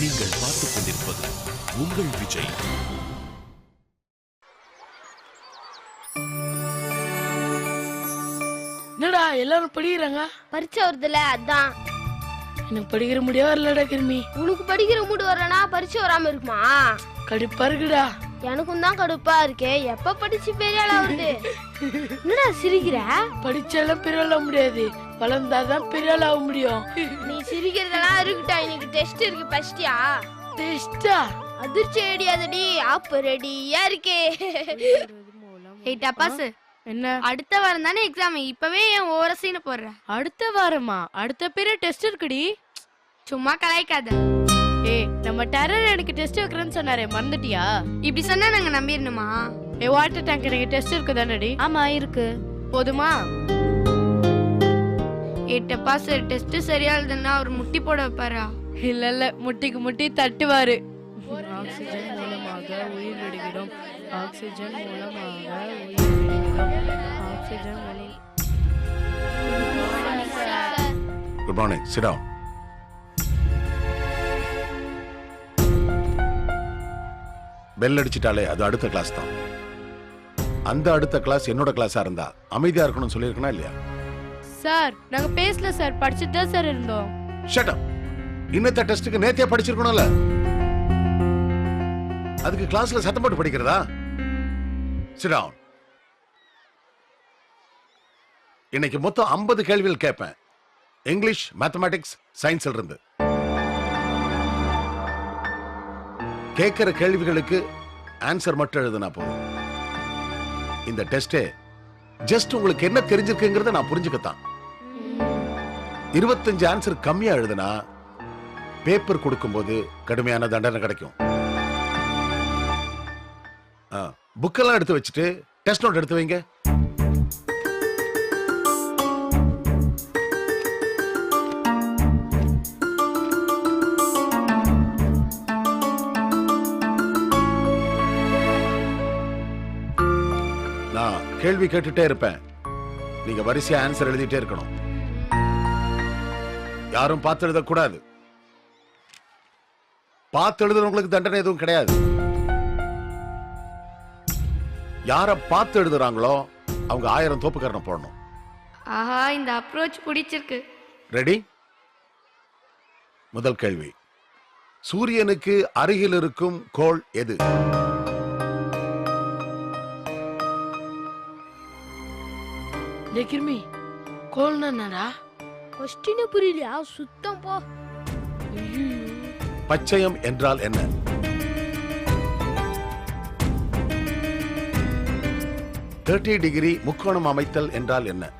நீங்கள் பார்த்துக் கொண்டிருப்பது உங்கள் விஜய். என்னடா எல்லாரும் படிக்கிறாங்க? பரீட்சை வருதுல அதான். எனக்கு படிக்கிற முடியா வரலடா கிருமி. உனக்கு படிக்கிற மூடு வரலனா பரீட்சை வராம இருக்குமா? கடுப்பா இருக்குடா. எனக்கும் தான் கடுப்பா இருக்கே. எப்ப படிச்சு பெரிய ஆள் ஆகுது என்னடா சிரிக்கிற? படிச்சாலும் பெரிய ஆள் முடியாது. வளர்ந்தாதான் பெரிய ஆள் ஆக முடியும். நீ சிரிக்கிறதெல்லாம் இருக்கட்டும் இன்னைக்கு டெஸ்ட் இருக்கு ஃபர்ஸ்டியா டெஸ்டா அதிர்ச்சி ஐடியாதடி ஆப் ரெடியா இருக்கே. ஏய் டப்பாசு. என்ன? அடுத்த வாரம் தானே எக்ஸாம் இப்பவே ஏன் ஓவர சீனை போடுற? அடுத்த வாரமா? அடுத்த பீரியட் டெஸ்ட் இருக்குடி. சும்மா கலாய்க்காத. ஏய் நம்ம டெரர் எனக்கு டெஸ்ட் வைக்கிறேன்னு சொன்னாரே மறந்துட்டியா? இப்படி சொன்னா நாங்க நம்பிடணுமா? ஏ வாட்டர் டேங்க் எனக்கு டெஸ்ட் இருக்கு தானடி ஆமா இருக்கு. போதுமா? ஏய் டப்பாசு டெஸ்ட் சரியா எழுதுனா அவர் முட்டி போட வைப்பாரா? இல்ல இல்ல முட்டிக்கு முட்டி தட்டுவாரு. ஆக்சிஜன் மூலமாக உயிர் விடுகிறோம். ஆக்சிஜன் மூலமாக உயிர் விடுகிறோம். ஆக்சிஜன் மூலம் குட் மார்னிங் சிடம் பெல் அடிச்சிட்டாலே அது அடுத்த கிளாஸ் தான். அந்த அடுத்த கிளாஸ் என்னோட கிளாஸா இருந்தா அமைதியா இருக்கணும்னு சொல்லியிருக்கனா இல்லையா? சார் நாங்க பேசல சார். படிச்சுட்டு தான் சார் இருந்தோம். ஷட் இன்னத்த டெஸ்ட்டுக்கு நேத்தியா படிச்சிருக்கணும்ல. அதுக்கு கிளாஸ்ல சத்தம் போட்டு படிக்கிறதா? சிடம் இன்னைக்கு மொத்தம் 50 கேள்விகள் கேட்பேன். இங்கிலீஷ் மேத்தமேட்டிக்ஸ் சயின்ஸ்ல இருந்து. கேட்கிற கேள்விகளுக்கு ஆன்சர் மட்டும் எழுதுனா போதும். இந்த டெஸ்டே ஜஸ்ட் உங்களுக்கு என்ன தெரிஞ்சிருக்குங்கிறத நான் புரிஞ்சுக்கத்தான். இருபத்தஞ்சு ஆன்சர் கம்மியா எழுதுனா பேப்பர் கொடுக்கும்போது கடுமையான தண்டனை கிடைக்கும். புக்கெல்லாம் எடுத்து வச்சுட்டு டெஸ்ட் நோட் எடுத்து வைங்க. கேள்வி கேட்டுட்டே இருப்பேன். நீங்க வரிசையா ஆன்சர் எழுதிட்டே இருக்கணும். யாரும் பார்த்து எழுதக்கூடாது. பார்த்து எழுதுறவங்களுக்கு தண்டனை எதுவும் கிடையாது. யார பார்த்து எழுதுறாங்களோ அவங்க ஆயிரம் தோப்புக்கரணம் போடணும். ஆஹா இந்த அப்ரோச் பிடிச்சிருக்கு. ரெடி முதல் கேள்வி. சூரியனுக்கு அருகில் இருக்கும் கோள் எது? கிருமி கோல்னா என்னடா? கொஸ்டின் புரியலையா? சுத்தம் போ. பச்சையம் என்றால் என்ன? தேர்ட்டி டிகிரி முக்கோணம் அமைத்தல் என்றால் என்ன?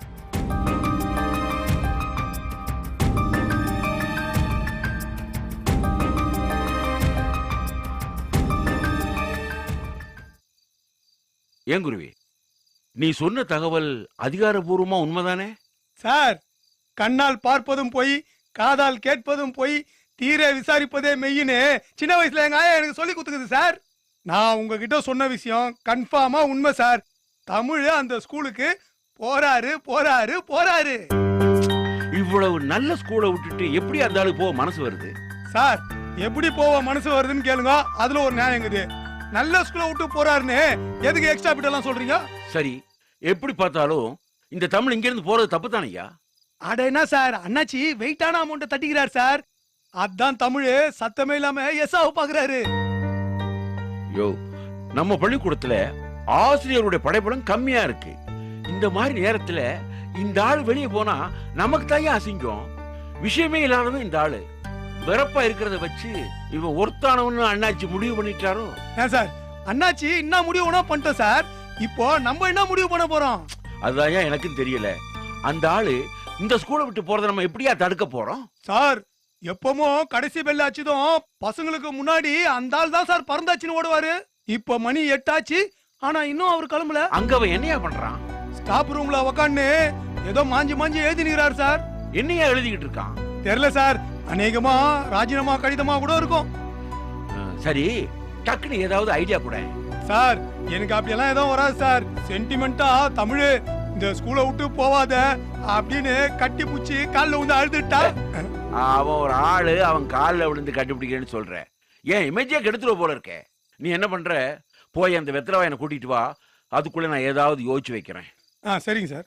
ஏன் குருவி? நீ சொன்ன தகவல் அதிகாரபூர்வமா உண்மைதானே? சார் கண்ணால் பார்ப்பதும் பொய் காதால் கேட்பதும் பொய் தீர விசாரிப்பதே மெய்யின்னு சின்ன வயசுல எங்க ஆயா எனக்கு சொல்லி கொடுத்துக்குது சார். நான் உங்ககிட்ட சொன்ன விஷயம் கன்ஃபார்மா உண்மை சார். தமிழ் அந்த ஸ்கூலுக்கு போறாரு போறாரு போறாரு. இவ்வளவு நல்ல ஸ்கூலை விட்டுட்டு எப்படி அந்த ஆளு போக மனசு வருது? சார் எப்படி போவ மனசு வருதுன்னு கேளுங்க. அதுல ஒரு நியாயம் இருக்குது. நல்ல ஸ்கூலை விட்டு போறாருன்னு. எதுக்கு எக்ஸ்ட்ரா பிட் எல்லாம் சொல்றீங்க? சரி எப்படி பார்த்தாலும் இந்த தமிழ் இங்க இருந்து போறது தப்பு தானையா அட என்ன சார்? அண்ணாச்சி வெயிட்டான அமௌண்ட்டை தட்டிக்கிறார் சார். அதான் தமிழ் சத்தமே இல்லாம எஸ்ஆவு பாக்குறாரு யோ நம்ம பள்ளிக்கூடத்துல ஆசிரியருடைய படைபலம் கம்மியா இருக்கு. இந்த மாதிரி நேரத்துல இந்த ஆள் வெளியே போனா நமக்கு தான் அசிங்கம். விஷயமே இல்லாதவன் இந்த ஆளு. வெறப்பா இருக்கிறத வச்சு இவன் ஒருத்தானவன்னு அண்ணாச்சி முடிவு பண்ணிட்டாரோ? ஏன் சார் அண்ணாச்சி என்ன முடிவு வேணா பண்ணிட்டோம் சார். இப்போ நம்ம என்ன முடிவு பண்ண போறோம்? அதுதான் ஏன் எனக்கும் தெரியல. அந்த ஆளு இந்த ஸ்கூலை விட்டு போறதை நம்ம எப்படியா தடுக்க போறோம்? சார் எப்பவும் கடைசி பெல் ஆச்சுதும் பசங்களுக்கு முன்னாடி அந்த ஆள் தான் சார் பறந்தாச்சுன்னு ஓடுவாரு. இப்போ மணி எட்டாச்சு ஆனா இன்னும் அவர் கிளம்பல. அங்க அவன் என்னையா பண்றான்? ஸ்டாப் ரூம்ல உக்காந்து ஏதோ மாஞ்சி மாஞ்சி எழுதி நிக்கிறார் சார். என்னையா எழுதிக்கிட்டு இருக்கான்? தெரியல சார். அநேகமா ராஜினாமா கடிதமா கூட இருக்கும். சரி டக்குன்னு ஏதாவது ஐடியா கூட. சார் எனக்கு அப்படியெல்லாம் எதுவும் வராது சார். சென்டிமெண்டா தமிழ். இந்த ஸ்கூலை விட்டு போவாத அப்படின்னு கட்டி புடிச்சு கால்ல வந்து அழுதுட்டா? அவன் ஒரு ஆளு அவன் காலில் விழுந்து கண்டுபிடிக்கிறேன்னு சொல்ற. ஏன் இமேஜே கெடுத்துருவ போல இருக்கே. நீ என்ன பண்ற? போய் அந்த வெத்தலவாயனை கூட்டிட்டு வா. அதுக்குள்ள நான் ஏதாவது யோசிச்சு வைக்கிறேன். ஆ சரிங்க சார்.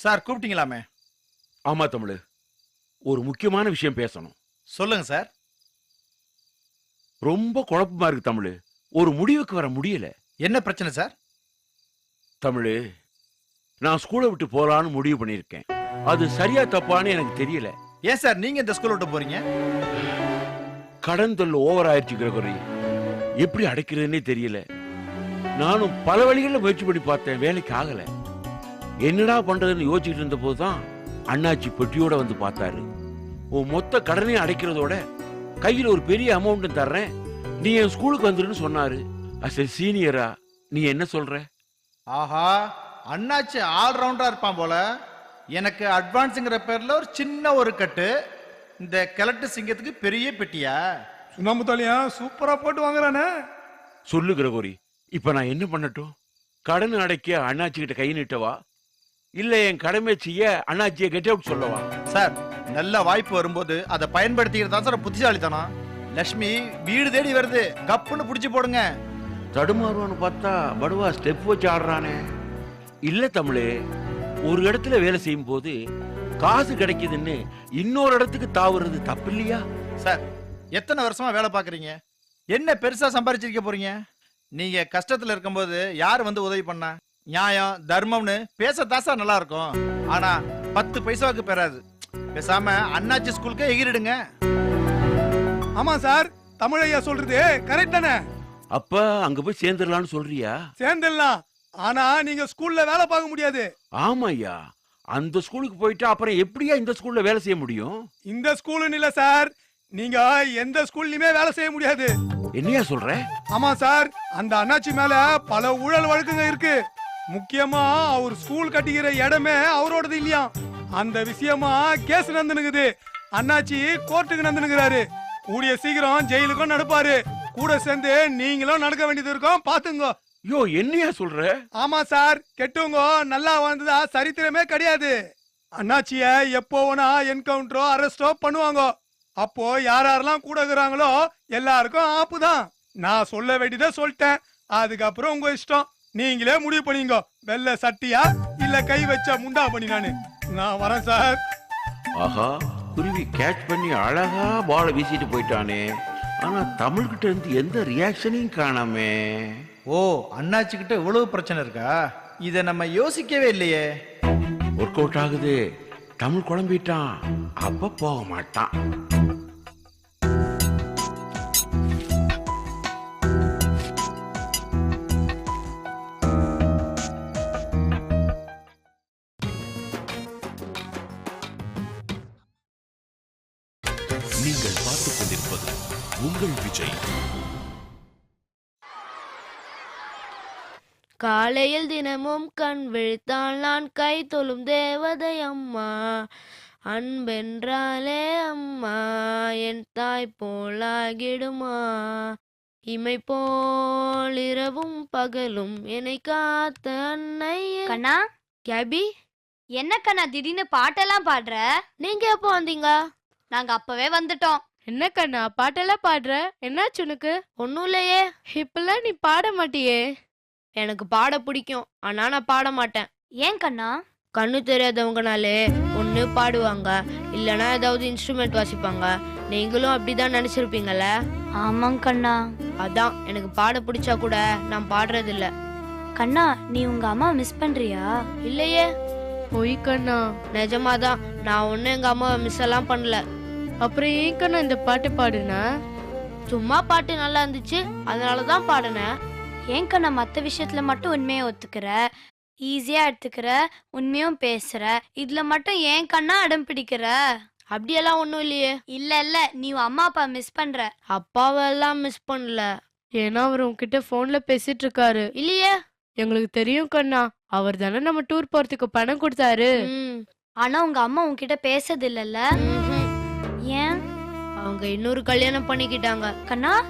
சார் கூப்பிட்டீங்களாமே? ஆமா தமிழ். ஒரு முக்கியமான விஷயம் பேசணும். சொல்லுங்க சார். ரொம்ப குழப்பமா இருக்கு தமிழ். ஒரு முடிவுக்கு வர முடியல. என்ன பிரச்சனை சார்? தமிழ் நான் ஸ்கூலை விட்டு போலான்னு முடிவு பண்ணியிருக்கேன். அது சரியா தப்பான்னு எனக்கு தெரியல. ஏன் சார் நீங்க இந்த ஸ்கூல் விட்டு போறீங்க? கடன் தொல்லை ஓவர் ஆயிடுச்சு கிரகரி. எப்படி அடைக்கிறதுன்னே தெரியல. நானும் பல வழிகளில் முயற்சி பண்ணி பார்த்தேன் வேலைக்கு ஆகல. என்னடா பண்றதுன்னு யோசிச்சுட்டு இருந்த போதுதான் அண்ணாச்சி பெட்டியோட வந்து பார்த்தாரு. உன் மொத்த கடனையும் அடைக்கிறதோட கையில் ஒரு பெரிய அமௌண்ட் தர்றேன். நீ என் ஸ்கூலுக்கு வந்துருன்னு சொன்னாரு. அஸ் சீனியரா நீ என்ன சொல்ற? ஆஹா அண்ணாச்சி ஆல்ரவுண்டரா இருப்பான் போல. எனக்கு அட்வான்ஸுங்கிற பேர்ல ஒரு சின்ன ஒரு கட்டு. இந்த கிழட்டு சிங்கத்துக்கு பெரிய பெட்டியா? சுண்ணாம்பு தாலியா? சூப்பரா போட்டு வாங்குறானே. சொல்லு கிரகோரி. இப்ப நான் என்ன பண்ணட்டும்? கடன் அடைக்க அண்ணாச்சி கிட்ட கை நீட்டவா? இல்ல என் கடமை செய்ய அண்ணாச்சியை கெட் அவுட் சொல்லவா? சார் நல்ல வாய்ப்பு வரும்போது அதை பயன்படுத்திக்கிறது தான் சார் புத்திசாலித்தனம். லக்ஷ்மி வீடு தேடி வருது. கப்புன்னு புடிச்சு போடுங்க. தடுமாறுவான்னு பார்த்தா படுவா ஸ்டெப் வச்சு ஆடுறானே. இல்ல தமிழே ஒரு இடத்துல வேலை செய்யும் போது காசு கிடைக்குதுன்னு இன்னொரு இடத்துக்கு தாவுறது தப்பு இல்லையா சார் எத்தனை வருஷமா வேலை பார்க்குறீங்க? என்ன பெருசா சம்பாரிச்சிருக்க போறீங்க? நீங்க கஷ்டத்துல இருக்கும்போது யார் வந்து உதவி பண்ணா? நியாயம் தர்மம்னு பேச தாசா நல்லா இருக்கும் ஆனா பத்து பைசாவுக்கு பெறாது. பேசாம அண்ணாச்சி ஸ்கூலுக்கே எகிரிடுங்க. ஆமா சார் தமிழ் ஐயா சொல்றது கரெக்ட் தானே? அப்ப அங்க போய் சேர்ந்துடலாம்னு சொல்றியா? சேர்ந்துடலாம். ஆனா நீங்க ஸ்கூல்ல வேலை பார்க்க முடியாது. ஆமா ஐயா. அந்த ஸ்கூலுக்கு போயிட்டு அப்புறம் எப்படியா இந்த ஸ்கூல்ல வேலை செய்ய முடியும்? இந்த ஸ்கூலுன்னு இல்ல சார். நீங்க எந்த ஸ்கூல்லயுமே வேலை செய்ய முடியாது. என்னையா சொல்ற? ஆமா சார் அந்த அண்ணாச்சி மேல பல ஊழல் வழக்குங்க இருக்கு. முக்கியமா அவர் ஸ்கூல் கட்டிக்கிற இடமே அவரோடது இல்லையா? அந்த விஷயமா கேஸ் நடந்துனுக்குது அண்ணாச்சி கோர்ட்டுக்கு நடந்துனுக்குறாரு கூடிய சீக்கிரம் ஜெயிலுக்கும் நடப்பாரு. கூட சேர்ந்து நீங்களும் நடக்க வேண்டியது இருக்கும். பாத்துங்க யோ என்னையா சொல்ற? ஆமா சார். கெட்டவங்க நல்லா வாழ்ந்ததா சரித்திரமே கிடையாது. அண்ணாச்சிய எப்போ வேணா என்கவுண்டரோ அரெஸ்டோ பண்ணுவாங்க. அப்போ யார் யாரெல்லாம் கூட இருக்கிறாங்களோ எல்லாருக்கும் ஆப்பு தான் நான் சொல்ல வேண்டியதை சொல்லிட்டேன். அதுக்கப்புறம் உங்க இஷ்டம். நீங்களே முடிவு பண்ணீங்க. வெள்ளை சட்டியா? இல்ல கை வச்ச முண்டா பண்ணி நானு. நான் வரேன் சார். ஆஹா குருவி கேட்ச் பண்ணி அழகா பாலை வீசிட்டு போயிட்டானே. ஆனா தமிழ்கிட்ட இருந்து எந்த ரியாக்ஷனையும் காணாமே. ஓ அண்ணாச்சி கிட்ட இவ்வளவு பிரச்சனை இருக்கா? இதை நம்ம யோசிக்கவே இல்லையே. ஒர்க் அவுட் ஆகுது. தமிழ் குழம்பிட்டான். அப்ப போக மாட்டான். காலையில் தினமும் கண் விழித்தால் நான் கை தொழும் தேவதை அம்மா. அன்பென்றாலே அம்மா என் தாய் போலாகிடுமா இமை போல் இரவும் பகலும் என்னை காத்த அன்னை கண்ணா? கேபி? என்ன கண்ணா திடீர்னு பாட்டெல்லாம் பாடுற? நீங்க எப்போ வந்தீங்க? நாங்க அப்பவே வந்துட்டோம். என்ன கண்ணா பாட்டெல்லாம் பாடுற? என்னாச்சு உனக்கு? ஒன்றும் இல்லையே. இப்பெல்லாம் நீ பாட மாட்டியே. எனக்கு பாட பிடிக்கும். ஆனா நான் பாட மாட்டேன். ஏன் கண்ணா? கண்ணு தெரியாதவங்கனாலே ஒன்று பாடுவாங்க. இல்லைன்னா ஏதாவது இன்ஸ்ட்ருமெண்ட் வாசிப்பாங்க. நீங்களும் அப்படிதான் நினைச்சிருப்பீங்கல்ல? ஆமாங்க கண்ணா. அதான் எனக்கு பாட பிடிச்சா கூட நான் பாடுறது இல்ல கண்ணா நீ உங்க அம்மா மிஸ் பண்றியா? இல்லையே. பொய் கண்ணா. நிஜமாதான் நான் ஒன்றும் எங்க அம்மாவை மிஸ் எல்லாம் பண்ணல. அப்புறம் ஏன் கண்ணா இந்த பாட்டு பாடுன? சும்மா பாட்டு நல்லா இருந்துச்சு அதனால தான் பாடினேன். ஏன் கண்ணா மத்த விஷயத்துல மட்டும் உண்மையை ஒத்துக்கிற? ஈஸியா எடுத்துக்கிற உண்மையும் பேசுற. இதுல மட்டும் ஏன் கண்ணா அடம் பிடிக்கிற? அப்படியெல்லாம் ஒன்றும் இல்லையே. இல்ல இல்ல நீ உன் அம்மா அப்பா மிஸ் பண்ற. அப்பாவெல்லாம் மிஸ் பண்ணல. ஏன்னா அவர் உன்கிட்ட போன்ல பேசிட்டு இருக்காரு. இல்லையே. எங்களுக்கு தெரியும் கண்ணா. அவர் தானே நம்ம டூர் போறதுக்கு பணம் கொடுத்தாரு. ம், ஆனா உங்க அம்மா உன்கிட்ட பேசது இல்லல்ல. ஏன்? அவங்க இன்னொரு கல்யாணம் பண்ணிக்கிட்டாங்க. கண்ணா?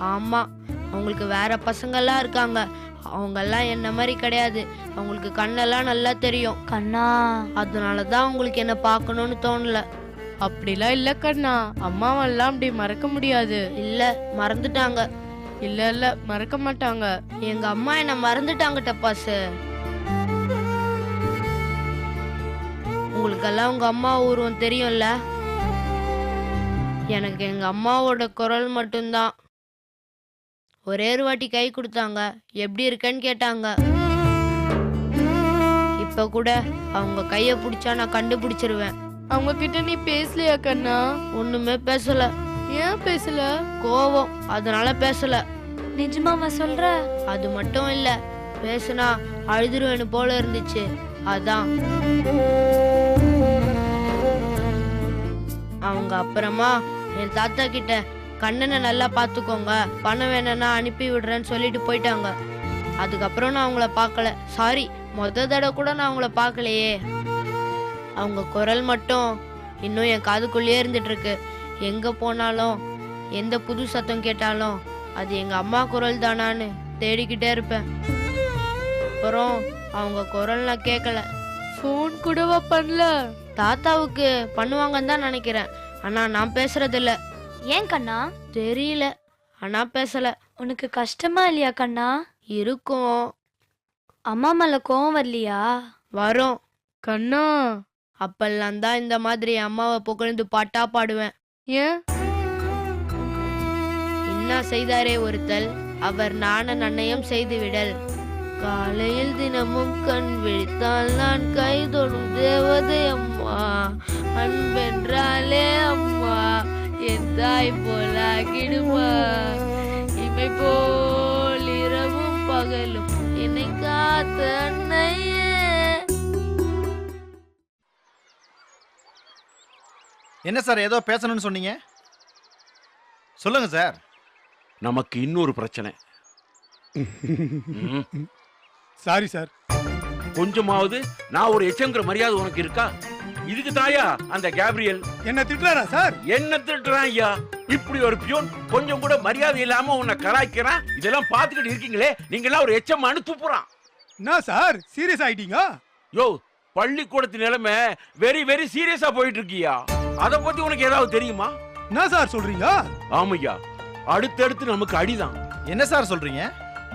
ஆமா. அவங்களுக்கு வேற பசங்கெல்லாம் இருக்காங்க. அவங்கெல்லாம் என்ன மாதிரி கிடையாது. அவங்களுக்கு கண்ணெல்லாம் நல்லா தெரியும். கண்ணா? அதனால தான் அவங்களுக்கு என்ன பார்க்கணும்னு தோணல. அப்படிலாம் இல்ல கண்ணா. அம்மாவெல்லாம் அப்படி மறக்க முடியாது. இல்ல மறந்துட்டாங்க. இல்ல இல்ல மறக்க மாட்டாங்க. எங்க அம்மா என்ன மறந்துட்டாங்க டப்பாசு உங்களுக்கெல்லாம் உங்க அம்மா உருவம் தெரியும்ல? எனக்கு எங்க அம்மாவோட குரல் மட்டும்தான். ஒரே ஒரு வாட்டி கை கொடுத்தாங்க. எப்படி இருக்கேன்னு கேட்டாங்க. இப்ப கூட அவங்க கைய பிடிச்சா நான் கண்டுபிடிச்சிருவேன். அவங்க கிட்ட நீ பேசலையா கண்ணா? ஒண்ணுமே பேசல. ஏன் பேசல? கோவம். அதனால பேசல. நிஜமாவா சொல்ற? அது மட்டும் இல்ல பேசுனா அழுதுருவேன்னு போல இருந்துச்சு. அதான். அவங்க அப்புறமா என் தாத்தா கிட்ட கண்ணனை நல்லா பார்த்துக்கோங்க. பணம் வேணும்னா அனுப்பி விடுறேன்னு சொல்லிட்டு போயிட்டாங்க. அதுக்கப்புறம் நான் அவங்கள பார்க்கல. சாரி மொத தடவை கூட நான் அவங்கள பார்க்கலையே. அவங்க குரல் மட்டும் இன்னும் என் காதுக்குள்ளேயே இருந்துட்டு இருக்கு எங்க போனாலும் எந்த புது சத்தம் கேட்டாலும் அது எங்க அம்மா குரல் தானான்னு தேடிக்கிட்டே இருப்பேன். அப்புறம் அவங்க குரல் நான் கேட்கல ஃபோன் கூடவா பண்ணல? தாத்தாவுக்கு பண்ணுவாங்கன்னு தான் நினைக்கிறேன். ஆனா நான் பேசுறது இல்ல ஏன் கண்ணா? தெரியல. ஆனா பேசல. உனக்கு கஷ்டமா இல்லையா கண்ணா? இருக்கும். அம்மா மேல கோவம் வரலையா? வரும். கண்ணா அப்பெல்லாம் தான் இந்த மாதிரி அம்மாவை புகழ்ந்து பாட்டா பாடுவேன். ஏன்? இன்னா செய்தாரே ஒருத்தல். அவர் நாண நன்னயம் செய்து விடல். காலையில் தினமும் கண் விழித்தால் நான் கைதொடும் தேவதை அம்மா. அன்பென்றாலே அம்மா. என் தாய் போலாகிடுமா இமை போல் இரவும் பகலும் என்னை காத்த அன்னையே என்ன சார் ஏதோ பேசணும்னு சொன்னீங்க? சொல்லுங்க சார். நமக்கு இன்னொரு பிரச்சனை. Sorry sir. கொஞ்சமாவது நான் ஒரு எச்சங்கிற மரியாதை உனக்கு இருக்கா? இதுக்கு தாயா அந்த கேப்ரியல். என்ன திட்டுறாரா சார்? என்ன திட்டுறான் ஐயா? இப்படி ஒரு பியூன் கொஞ்சம் கூட மரியாதை இல்லாம உன்னை கலாய்க்கிறான். இதெல்லாம் பார்த்துக்கிட்டு இருக்கீங்களே நீங்க எல்லாம் ஒரு எச்சமானு துப்புறான். என்ன சார் சீரியஸ் ஆயிட்டீங்க? யோ பள்ளிக்கூடத்து நிலைமை வெரி வெரி சீரியஸா போயிட்டு இருக்கியா அத பத்தி உனக்கு ஏதாவது தெரியுமா? என்ன சார் சொல்றீங்க? ஆமையா அடுத்தடுத்து நமக்கு அடிதான். என்ன சார் சொல்றீங்க?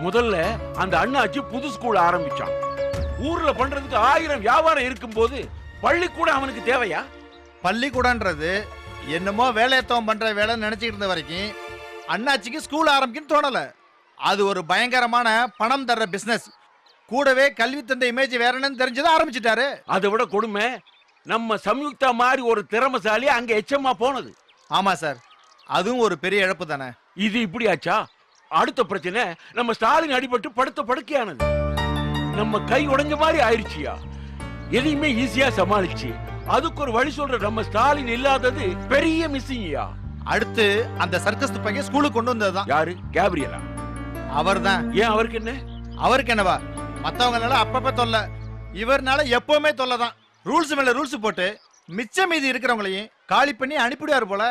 முதல்ல அந்த அண்ணாச்சி புது ஸ்கூல் ஆரம்பிச்சான். ஊர்ல பண்றதுக்கு ஆயிரம் வியாபாரம் இருக்கும்போது பள்ளிக்கூடம் அவனுக்கு தேவையா? பள்ளிக்கூடன்றது என்னமோ வேலையத்தவம் பண்ற வேலை நினைச்சிட்டு இருந்த வரைக்கும் அண்ணாச்சிக்கு ஸ்கூல் ஆரம்பிக்குன்னு தோணல. அது ஒரு பயங்கரமான பணம் தர்ற பிசினஸ் கூடவே கல்வி தந்த இமேஜ் வேற என்னன்னு தெரிஞ்சதை ஆரம்பிச்சிட்டாரு. அதை விட கொடுமை நம்ம சம்யுக்தா மாதிரி ஒரு திறமசாலி அங்க எச்சமா போனது. ஆமா சார். அதுவும் ஒரு பெரிய இழப்பு தானே. இது இப்படியாச்சா அடுத்த பிரச்சனை நம்ம ஸ்டாலின் அடிபட்டு படுத்த படுக்கையானது. நம்ம கை உடைஞ்ச மாதிரி ஆயிருச்சியா? எதையுமே ஈஸியா சமாளிச்சு. அதுக்கு ஒரு வழி சொல்ற நம்ம ஸ்டாலின் இல்லாதது பெரிய மிஸ்ஸிங்யா அடுத்து அந்த சர்க்கஸ் பையன் ஸ்கூலுக்கு கொண்டு வந்ததுதான். யாரு? கேப்ரியலா? அவர்தான். ஏன் அவருக்கு என்ன? அவருக்கு என்னவா? மத்தவங்கனால அப்பப்ப தொல்லை. இவர்னால எப்பவுமே தொல்லை தான் ரூல்ஸ் மேல ரூல்ஸ் போட்டு மிச்சம் மீதி இருக்கிறவங்களையும் காலி பண்ணி அனுப்பிடுவார் போல.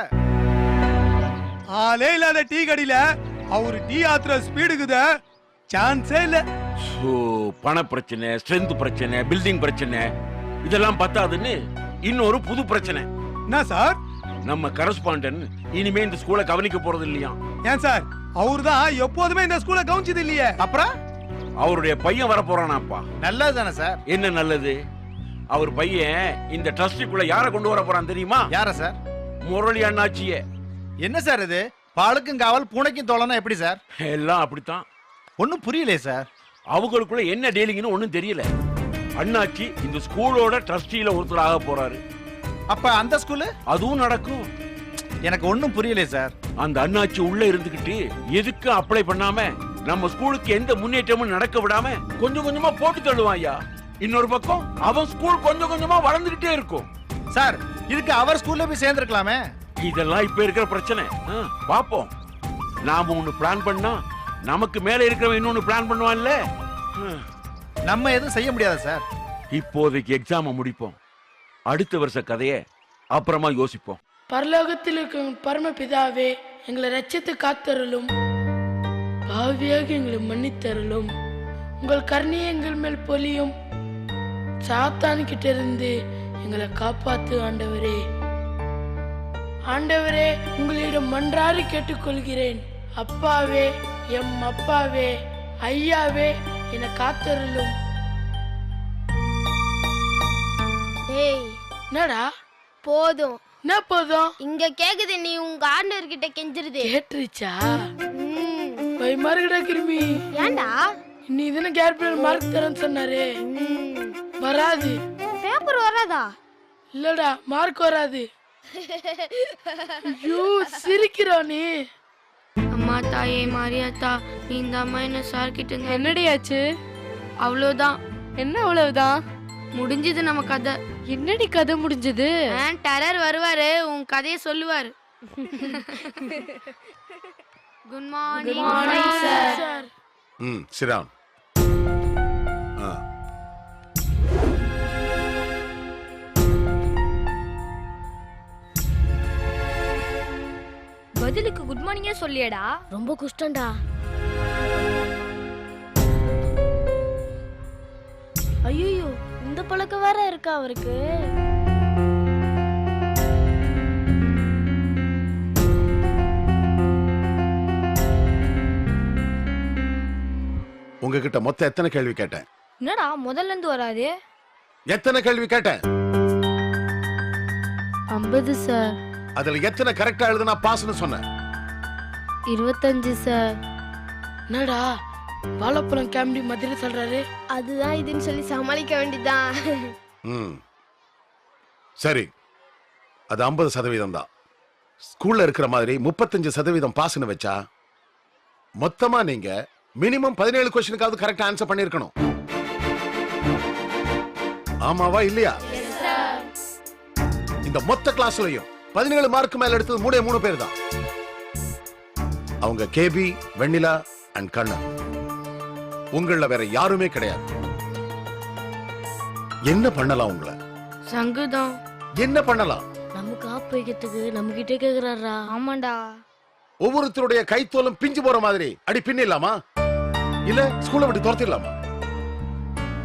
ஆளே இல்லாத டீ கடையில அவரு டீ ஆத்துற ஸ்பீடுக்குத சான்ஸே இல்ல. ஸோ பண பிரச்சனை ஸ்ட்ரென்த் பிரச்சனை பில்டிங் பிரச்சனை இதெல்லாம் பத்தாதுன்னு இன்னொரு புது பிரச்சனை. என்ன சார்? நம்ம கரஸ்பாண்டன் இனிமே இந்த ஸ்கூலை கவனிக்க போறது இல்லையா ஏன் சார்? அவரு தான் எப்போதுமே இந்த ஸ்கூலை கவனிச்சது இல்லையே. அப்புறம்? அவருடைய பையன் வர போறானாப்பா நல்லது தானே சார்? என்ன நல்லது? அவர் பையன் இந்த ட்ரஸ்டிக்குள்ள யாரை கொண்டு வர போறான் தெரியுமா? யார சார்? முரளி அண்ணாச்சிய. என்ன சார் இது? பாலுக்கும் காவல் பூனைக்கும் தோழனா எப்படி சார்? எல்லாம் அப்படித்தான். ஒன்றும் புரியலையே சார். அவங்களுக்குள்ள என்ன டீலிங்னு ஒண்ணும் தெரியல. அண்ணாச்சி இந்த ஸ்கூலோட ட்ரஸ்டியில ஒருத்தர் ஆக போறாரு. அப்ப அந்த ஸ்கூலு? அதுவும் நடக்கும். எனக்கு ஒன்றும் புரியலையே சார். அந்த அண்ணாச்சி உள்ள இருந்துகிட்டு எதுக்கு அப்ளை பண்ணாம நம்ம ஸ்கூலுக்கு எந்த முன்னேற்றமும் நடக்க விடாம கொஞ்சம் கொஞ்சமா போட்டு தள்ளுவான் ஐயா. இன்னொரு பக்கம் அவன் ஸ்கூல் கொஞ்சம் கொஞ்சமா வளர்ந்துகிட்டே இருக்கும். சார் இதுக்கு அவர் ஸ்கூல்ல போய் சேர்ந்துருக்கலாமே? இதெல்லாம் இப்ப இருக்கிற பிரச்சனை. ஆ, பாப்போம். நாம ஒண்ணு பிளான் பண்ணா நமக்கு மேல இருக்கிறவன் இன்னொன்னு பிளான் பண்ணுவான்ல? நம்ம எதுவும் செய்ய முடியாது சார்? இப்போதைக்கு எக்ஸாம முடிப்போம். அடுத்த வருஷ கதையை அப்புறமா யோசிப்போம். பரலோகத்தில் இருக்கும் பரமபிதாவே எங்களை ரட்சித்து காத்தருளும். பாவியாக எங்களை மன்னித்தருளும். உங்கள் கருணையை எங்கள் மேல் பொலியும் சாத்தான் கிட்ட இருந்து எங்களை காப்பாத்து ஆண்டவரே. ஆண்டவரே உங்களிடம் மன்றாடி கேட்டுக்கொள்கிறேன். அப்பாவே எம் அப்பாவே ஐயாவே என்னை காத்தருளும். ஏய் என்னடா? போதும். என்ன போதும்? இங்க கேக்குது நீ உங்க ஆண்டவர் கிட்ட கெஞ்சிருது. கேட்டுருச்சா? ம், பயமா இருக்குடா கிருமி. ஏன்டா? நீ தானே கேர்பிள் மார்க் தரேன்னு சொன்னாரு. வராது. பேப்பர் வராதா? இல்லடா மார்க் வராது. ஐயோ சிரிக்கிறோம் நீ. அம்மா தாயே மாரியாத்தா நீ இந்த அம்மா என்ன சார் கிட்ட இருந்து என்னடி ஆச்சு அவ்வளோதான். என்ன அவ்வளவுதான்? முடிஞ்சது நம்ம கதை. என்னடி கதை முடிஞ்சது? டெரர் வருவாரு உன் கதையை சொல்லுவாரு. குட் மார்னிங் சார் ம் சிராம் பதிலுக்கு குட் மார்னிங்கே சொல்லியடா. ரொம்ப குஷ்டம்டா. ஐயோ இந்த பழக்கம் வேற இருக்கா அவருக்கு? உங்ககிட்ட மொத்தம் எத்தனை கேள்வி கேட்டேன்? என்னடா முதல்ல இருந்து வராது? எத்தனை கேள்வி கேட்டேன்? ஐம்பது சார். அதுல எத்தனை கரெக்டா எழுதுனா பாஸ்னு சொன்னேன் இருபத்தஞ்சு சார் என்னடா? வாழைப்பழம் கேம்பி மதுரை சொல்றாரு. அதுதான் இதுன்னு சொல்லி சமாளிக்க வேண்டியதுதான். ம். சரி. அது ஐம்பது சதவீதம் தான். ஸ்கூல்ல இருக்கிற மாதிரி முப்பத்தஞ்சு சதவீதம் பாஸ்னு வச்சா மொத்தமா நீங்க மினிமம் பதினேழு கொஸ்டினுக்காவது கரெக்டா ஆன்சர் பண்ணிருக்கணும் ஆமாவா இல்லையா? இந்த மொத்த கிளாஸ்லயும் பதினேழு மார்க் மேல எடுத்தது மூணே மூணு பேர் தான். அவங்க கேபி வெண்ணிலா அண்ட் கண்ணன். உங்கள வேற யாருமே கிடையாது. என்ன பண்ணலாம் உங்களை? சங்குதான். என்ன பண்ணலாம்? நமக்கு ஆப் வைக்கிறதுக்கு நம்ம கிட்டே கேக்குறாரா? ஆமாண்டா. ஒவ்வொருத்தருடைய கைத்தோலும் பிஞ்சு போற மாதிரி. அடி பின்னிடலாமா? இல்ல ஸ்கூலை விட்டு துரத்திடலாமா?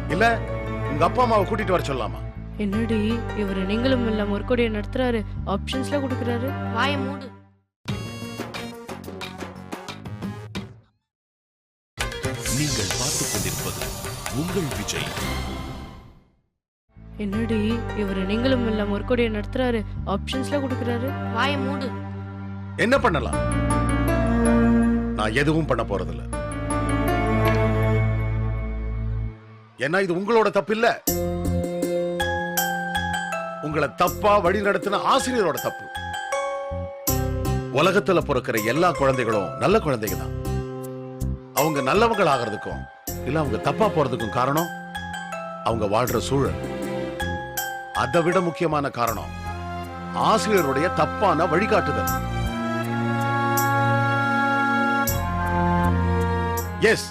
இல்ல உங்க அப்பா அம்மாவை கூட்டிட்டு வர சொல்லலாமா என்னடி இவர் நீங்களும் இல்ல முற்கொடியை நடத்துறாரு. ஆப்ஷன்ஸ்ல கொடுக்குறாரு. வாயை மூடு. நீங்கள் பார்த்துக் கொண்டிருப்பது உங்கள் விஜய். என்னடி இவர் நீங்களும் இல்ல முற்கொடியை நடத்துறாரு. ஆப்ஷன்ஸ்ல கொடுக்குறாரு. வாயை மூடு. என்ன பண்ணலாம்? நான் எதுவும் பண்ண போறதில்ல. ஏன்னா இது உங்களோட தப்பு இல்ல உங்களை தப்பா வழி நடத்தின ஆசிரியரோட தப்பு. உலகத்துல பிறக்கிற எல்லா குழந்தைகளும் நல்ல குழந்தைங்க தான். அவங்க நல்லவங்கள் ஆகிறதுக்கும் இல்ல அவங்க தப்பா போறதுக்கும் காரணம் அவங்க வாழ்ற சூழல். அதை விட முக்கியமான காரணம் ஆசிரியருடைய தப்பான வழிகாட்டுதல். எஸ்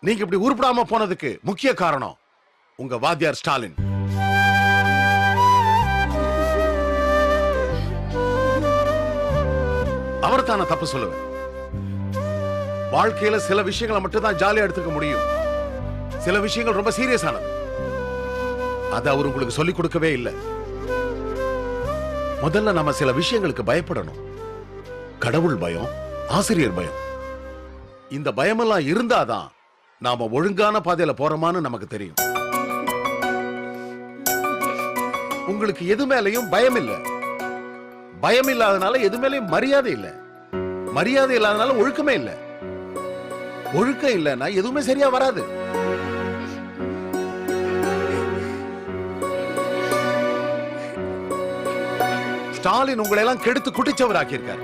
நீங்க இப்படி உருப்படாம போனதுக்கு முக்கிய காரணம் உங்க வாத்தியார் ஸ்டாலின். அவர் தான தப்பு சொல்லுவேன்? வாழ்க்கையில சில விஷயங்களை மட்டும் தான் ஜாலியா எடுத்துக்க முடியும். சில விஷயங்கள் ரொம்ப சீரியஸ் ஆனது. அது அவர் உங்களுக்கு சொல்லிக் கொடுக்கவே இல்லை. முதல்ல நம்ம சில விஷயங்களுக்கு பயப்படணும். கடவுள் பயம் ஆசிரியர் பயம். இந்த பயமெல்லாம் இருந்தாதான் நாம ஒழுங்கான பாதையில போறோமான்னு நமக்கு தெரியும். உங்களுக்கு எது மேலயும் பயம் இல்ல பயம் இல்லாதனால எது மேலேயும் மரியாதை இல்ல. மரியாதை இல்லாதனால ஒழுக்கமே இல்ல. ஒழுக்கம் இல்லைன்னா எதுவுமே சரியா வராது. ஸ்டாலின் உங்களை எல்லாம் கெடுத்து குட்டிச்சவர் ஆக்கியிருக்காரு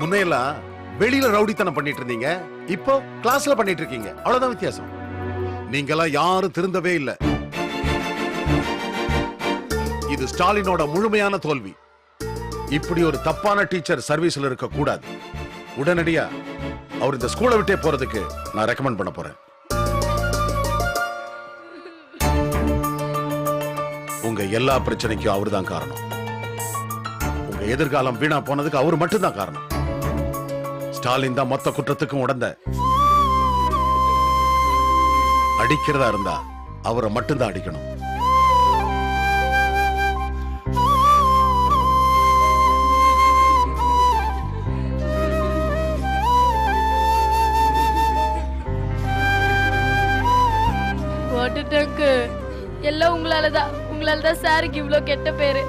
முன்னையெல்லாம் வெளியில ரவுடித்தனம் பண்ணிட்டு இருந்தீங்க இப்போ கிளாஸ்ல பண்ணிட்டு இருக்கீங்க அவ்வளவுதான் வித்தியாசம். நீங்கெல்லாம் யாரும் திருந்தவே இல்ல. இது ஸ்டாலினோட முழுமையான தோல்வி. இப்படி ஒரு தப்பான டீச்சர் சர்வீஸ்ல இருக்க கூடாது. உடனடியா அவர் இந்த ஸ்கூலை விட்டே போறதுக்கு நான் ரெக்கமெண்ட் பண்ண போறேன். உங்க எல்லா பிரச்சனைக்கும் அவர்தான் காரணம். உங்க எதிர்காலம் வீணா போனதுக்கு அவர் மட்டும்தான் காரணம். ஸ்டாலின் தான் மொத்த குற்றத்துக்கும் உடந்த. அடிக்கிறதா இருந்தா அவரை மட்டும்தான் அடிக்கணும். எனக்கு எல்லாம் உங்களால தான் உங்களால தான் சாருக்கு இவ்வளோ கெட்ட பேரு.